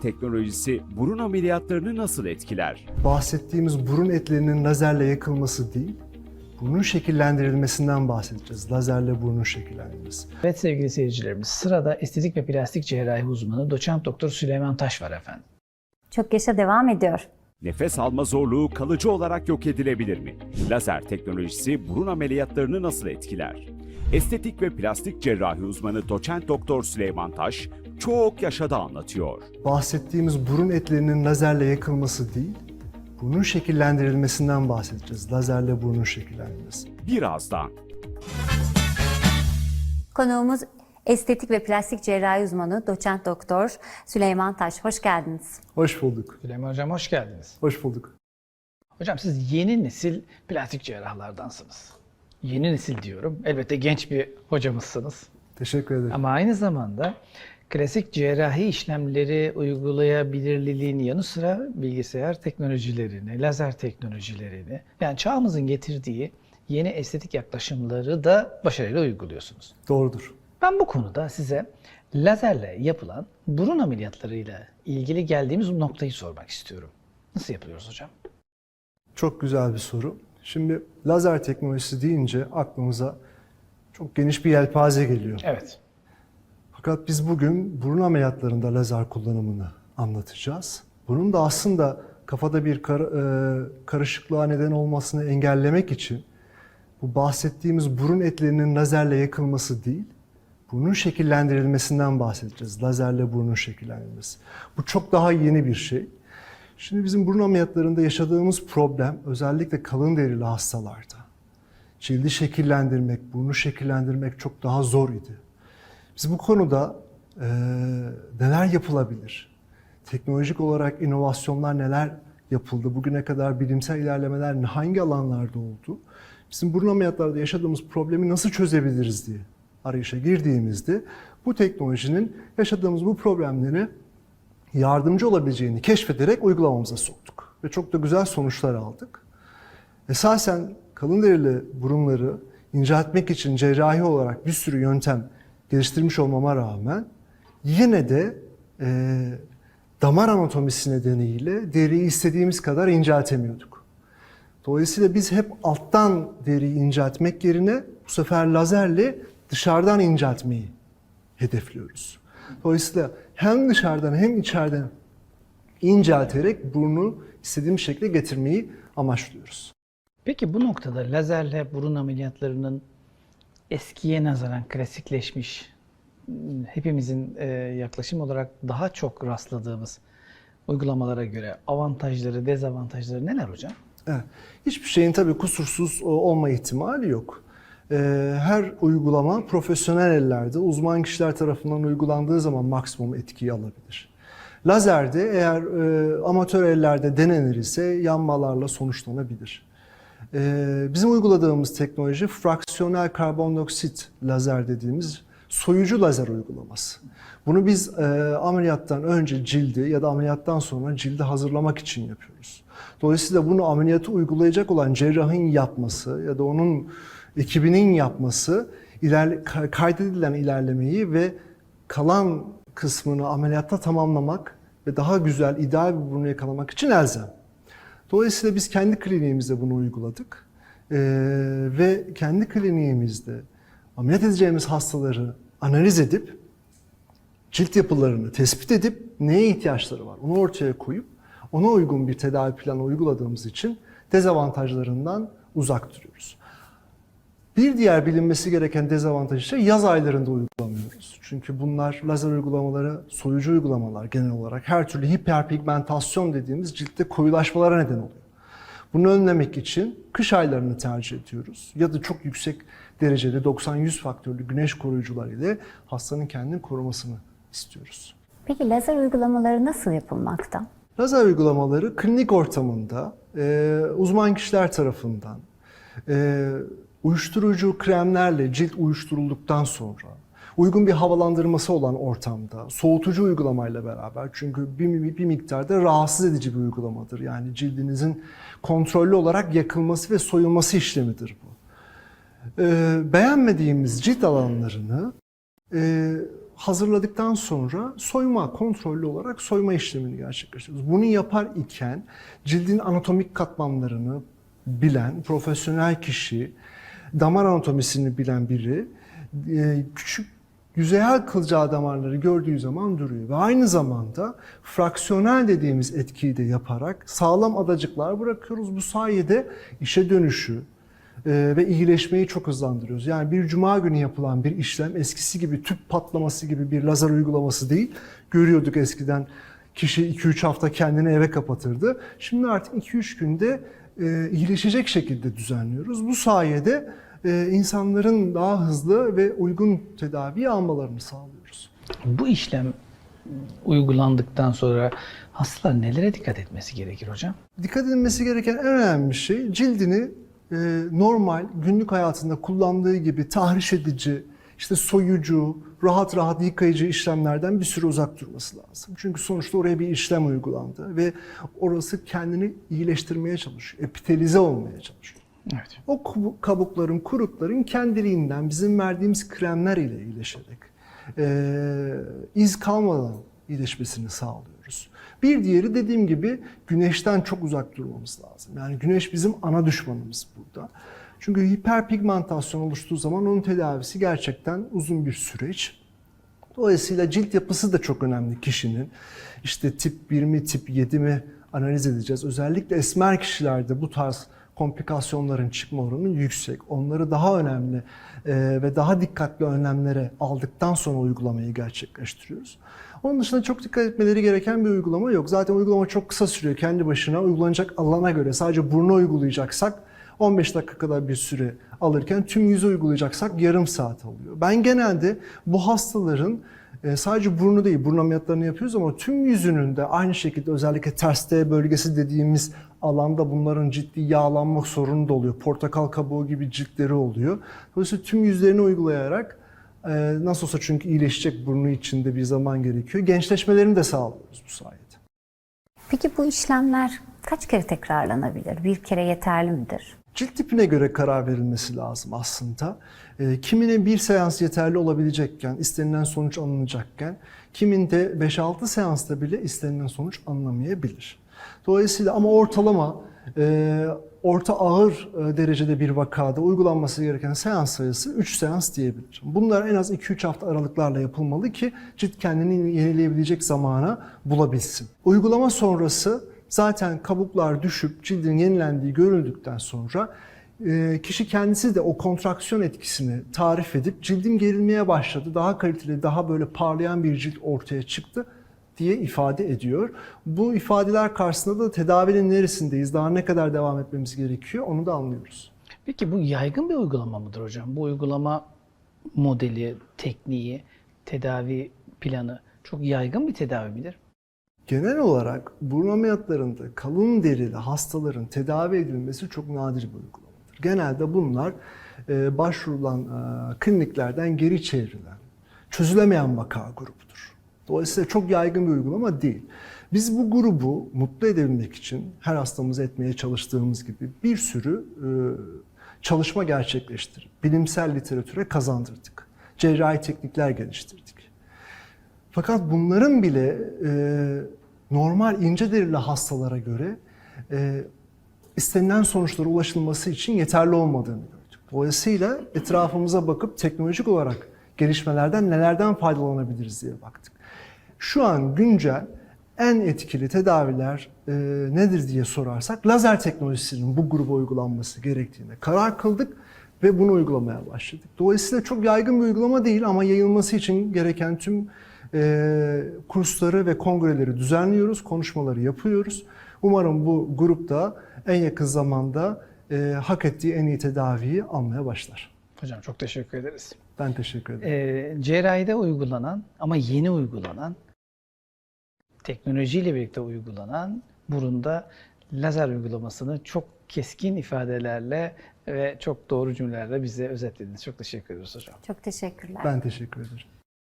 teknolojisi burun ameliyatlarını nasıl etkiler? bahsettiğimiz burun etlerinin lazerle yakılması değil, burnun şekillendirilmesinden bahsedeceğiz. Lazerle burnun şekillendirilmesi. Evet sevgili seyircilerimiz sırada estetik ve plastik cerrahi uzmanı doçent doktor Süleyman Taş var efendim. Çok yaşa devam ediyor. Nefes alma zorluğu kalıcı olarak yok edilebilir mi? Lazer teknolojisi burun ameliyatlarını nasıl etkiler? Estetik ve plastik cerrahi uzmanı doçent doktor Süleyman Taş çok yaşada anlatıyor. Bahsettiğimiz burun etlerinin lazerle yakılması değil, burnun şekillendirilmesinden bahsedeceğiz. Lazerle burnun şekillendirilmesi. Birazdan. Konuğumuz estetik ve plastik cerrahi uzmanı doçent doktor Süleyman Taş. Hoş geldiniz. Hoş bulduk. Süleyman Hocam hoş geldiniz. Hoş bulduk. Hocam siz yeni nesil plastik cerrahlardansınız. Yeni nesil diyorum. Elbette genç bir hocamızsınız. Teşekkür ederim. Ama aynı zamanda klasik cerrahi işlemleri uygulayabilirliğin yanı sıra bilgisayar teknolojilerini, lazer teknolojilerini yani çağımızın getirdiği yeni estetik yaklaşımları da başarıyla uyguluyorsunuz. Doğrudur. Ben bu konuda size lazerle yapılan burun ameliyatlarıyla ilgili geldiğimiz noktayı sormak istiyorum. Nasıl yapıyoruz hocam? Çok güzel bir soru. Şimdi lazer teknolojisi deyince aklımıza çok geniş bir yelpaze geliyor. Evet. Fakat biz bugün burun ameliyatlarında lazer kullanımını anlatacağız. Bunun da aslında kafada bir kar, e, karışıklığa neden olmasını engellemek için bu bahsettiğimiz burun etlerinin lazerle yakılması değil, burnun şekillendirilmesinden bahsedeceğiz. Lazerle burnun şekillendirilmesi. Bu çok daha yeni bir şey. Şimdi bizim burun ameliyatlarında yaşadığımız problem özellikle kalın derili hastalarda. Cildi şekillendirmek, burnu şekillendirmek çok daha zor idi. Biz bu konuda eee, neler yapılabilir? Teknolojik olarak inovasyonlar neler yapıldı? Bugüne kadar bilimsel ilerlemeler hangi alanlarda oldu? Bizim burun ameliyatlarda yaşadığımız problemi nasıl çözebiliriz diye arayışa girdiğimizde bu teknolojinin yaşadığımız bu problemleri yardımcı olabileceğini keşfederek uygulamamıza soktuk. Ve çok da güzel sonuçlar aldık. Esasen kalın derili burunları inceltmek için cerrahi olarak bir sürü yöntem geliştirmiş olmama rağmen yine de e, damar anatomisi nedeniyle deriyi istediğimiz kadar inceltemiyorduk. Dolayısıyla biz hep alttan deriyi inceltmek yerine bu sefer lazerle dışarıdan inceltmeyi hedefliyoruz. Dolayısıyla hem dışarıdan hem içeriden incelterek burnu istediğimiz şekle getirmeyi amaçlıyoruz. Peki bu noktada lazerle burun ameliyatlarının eskiye nazaran klasikleşmiş, hepimizin e, yaklaşım olarak daha çok rastladığımız uygulamalara göre avantajları, dezavantajları neler hocam? Evet. Hiçbir şeyin tabii kusursuz o- olma ihtimali yok. Her uygulama profesyonel ellerde, uzman kişiler tarafından uygulandığı zaman maksimum etkiyi alabilir. Lazerde eğer e, amatör ellerde denenir ise yanmalarla sonuçlanabilir. Ee, Bizim uyguladığımız teknoloji fraksiyonel karbondioksit lazer dediğimiz soyucu lazer uygulaması. Bunu biz e, ameliyattan önce cildi ya da ameliyattan sonra cildi hazırlamak için yapıyoruz. Dolayısıyla bunu ameliyatı uygulayacak olan cerrahın yapması ya da onun ekibinin yapması ilerle, ka- kaydedilen ilerlemeyi ve kalan kısmını ameliyatta tamamlamak ve daha güzel, ideal bir burnu yakalamak için elzem. Dolayısıyla biz kendi kliniğimizde bunu uyguladık. Ee, ve kendi kliniğimizde ameliyat edeceğimiz hastaları analiz edip cilt yapılarını tespit edip neye ihtiyaçları var onu ortaya koyup ona uygun bir tedavi planı uyguladığımız için dezavantajlarından uzak duruyoruz. Bir diğer bilinmesi gereken dezavantaj ise yaz aylarında uygulamıyoruz. Çünkü bunlar lazer uygulamaları, soyucu uygulamalar genel olarak her türlü hiperpigmentasyon dediğimiz ciltte koyulaşmalara neden oluyor. Bunu önlemek için kış aylarını tercih ediyoruz. Ya da çok yüksek derecede 90-100 faktörlü güneş koruyucular ile hastanın kendini korumasını istiyoruz. Peki lazer uygulamaları nasıl yapılmakta? Lazer uygulamaları klinik ortamında e, uzman kişiler tarafından e, uyuşturucu kremlerle cilt uyuşturulduktan sonra uygun bir havalandırması olan ortamda soğutucu uygulamayla beraber çünkü bir, bir miktarda rahatsız edici bir uygulamadır. Yani cildinizin kontrollü olarak yakılması ve soyulması işlemidir bu. E, beğenmediğimiz cilt alanlarını e, hazırladıktan sonra soyma kontrollü olarak soyma işlemini gerçekleştiriyoruz. Bunu yapar iken cildin anatomik katmanlarını bilen profesyonel kişi, damar anatomisini bilen biri e, küçük yüzeyel kılcal damarları gördüğü zaman duruyor. Ve aynı zamanda fraksiyonel dediğimiz etkiyi de yaparak sağlam adacıklar bırakıyoruz. Bu sayede işe dönüşü, e, ve iyileşmeyi çok hızlandırıyoruz. Yani bir cuma günü yapılan bir işlem eskisi gibi tüp patlaması gibi bir lazer uygulaması değil. Görüyorduk eskiden kişi 2-3 hafta kendini eve kapatırdı. Şimdi artık 2-3 günde iyileşecek şekilde düzenliyoruz. Bu sayede e, insanların daha hızlı ve uygun tedavi almalarını sağlıyoruz. Bu işlem uygulandıktan sonra hastalar nelere dikkat etmesi gerekir hocam? Dikkat edilmesi gereken en önemli şey cildini e, normal günlük hayatında kullandığı gibi tahriş edici, işte soyucu, rahat rahat yıkayıcı işlemlerden bir süre uzak durması lazım. Çünkü sonuçta oraya bir işlem uygulandı ve orası kendini iyileştirmeye çalışıyor, epitelize olmaya çalışıyor. Evet. O kabukların, kurukların kendiliğinden bizim verdiğimiz kremler ile iyileşerek e, iz kalmadan iyileşmesini sağlıyoruz. Bir diğeri dediğim gibi güneşten çok uzak durmamız lazım. Yani güneş bizim ana düşmanımız burada. Çünkü hiperpigmentasyon oluştuğu zaman onun tedavisi gerçekten uzun bir süreç. Dolayısıyla cilt yapısı da çok önemli kişinin. İşte tip 1 mi, tip 7 mi analiz edeceğiz. Özellikle esmer kişilerde bu tarz komplikasyonların çıkma oranı yüksek. Onları daha önemli e, ve daha dikkatli önlemlere aldıktan sonra uygulamayı gerçekleştiriyoruz. Onun dışında çok dikkat etmeleri gereken bir uygulama yok. Zaten uygulama çok kısa sürüyor kendi başına. Uygulanacak alana göre sadece burnu uygulayacaksak 15 dakika kadar bir süre alırken tüm yüzü uygulayacaksak yarım saat alıyor. Ben genelde bu hastaların e, sadece burnu değil, burun ameliyatlarını yapıyoruz ama tüm yüzünün de aynı şekilde özellikle ters bölgesi dediğimiz alanda bunların ciddi yağlanma sorunu da oluyor. Portakal kabuğu gibi ciltleri oluyor. Dolayısıyla tüm yüzlerini uygulayarak e, nasıl olsa çünkü iyileşecek burnu içinde bir zaman gerekiyor. Gençleşmelerini de sağlıyoruz bu sayede. Peki bu işlemler kaç kere tekrarlanabilir? Bir kere yeterli midir? Cilt tipine göre karar verilmesi lazım aslında. E, kimine bir seans yeterli olabilecekken, istenilen sonuç alınacakken, kiminde 5-6 seansta bile istenilen sonuç alınamayabilir. Dolayısıyla ama ortalama e, orta ağır e, derecede bir vakada uygulanması gereken seans sayısı 3 seans diyebilirim. Bunlar en az 2-3 hafta aralıklarla yapılmalı ki cilt kendini yenileyebilecek zamana bulabilsin. Uygulama sonrası zaten kabuklar düşüp cildin yenilendiği görüldükten sonra e, kişi kendisi de o kontraksiyon etkisini tarif edip cildim gerilmeye başladı. Daha kaliteli, daha böyle parlayan bir cilt ortaya çıktı diye ifade ediyor. Bu ifadeler karşısında da tedavinin neresindeyiz, daha ne kadar devam etmemiz gerekiyor onu da anlıyoruz. Peki bu yaygın bir uygulama mıdır hocam? Bu uygulama modeli, tekniği, tedavi planı çok yaygın bir tedavi midir? Genel olarak burun ameliyatlarında kalın derili hastaların tedavi edilmesi çok nadir bir uygulamadır. Genelde bunlar e, başvurulan e, kliniklerden geri çevrilen, çözülemeyen vaka grubudur. Dolayısıyla çok yaygın bir uygulama değil. Biz bu grubu mutlu edebilmek için her hastamızı etmeye çalıştığımız gibi bir sürü e, çalışma gerçekleştirip bilimsel literatüre kazandırdık. Cerrahi teknikler geliştirdik. Fakat bunların bile e, normal ince derili hastalara göre e, istenilen sonuçlara ulaşılması için yeterli olmadığını gördük. Dolayısıyla etrafımıza bakıp teknolojik olarak gelişmelerden nelerden faydalanabiliriz diye baktık. Şu an güncel en etkili tedaviler e, nedir diye sorarsak lazer teknolojisinin bu gruba uygulanması gerektiğine karar kıldık ve bunu uygulamaya başladık. Dolayısıyla çok yaygın bir uygulama değil ama yayılması için gereken tüm e, kursları ve kongreleri düzenliyoruz, konuşmaları yapıyoruz. Umarım bu grupta en yakın zamanda e, hak ettiği en iyi tedaviyi almaya başlar. Hocam çok teşekkür ederiz. Ben teşekkür ederim. Ee, cerrahide uygulanan ama yeni uygulanan, teknolojiyle birlikte uygulanan burunda lazer uygulamasını çok keskin ifadelerle ve çok doğru cümlelerle bize özetlediniz. Çok teşekkür ederiz hocam. Çok teşekkürler. Ben teşekkür ederim.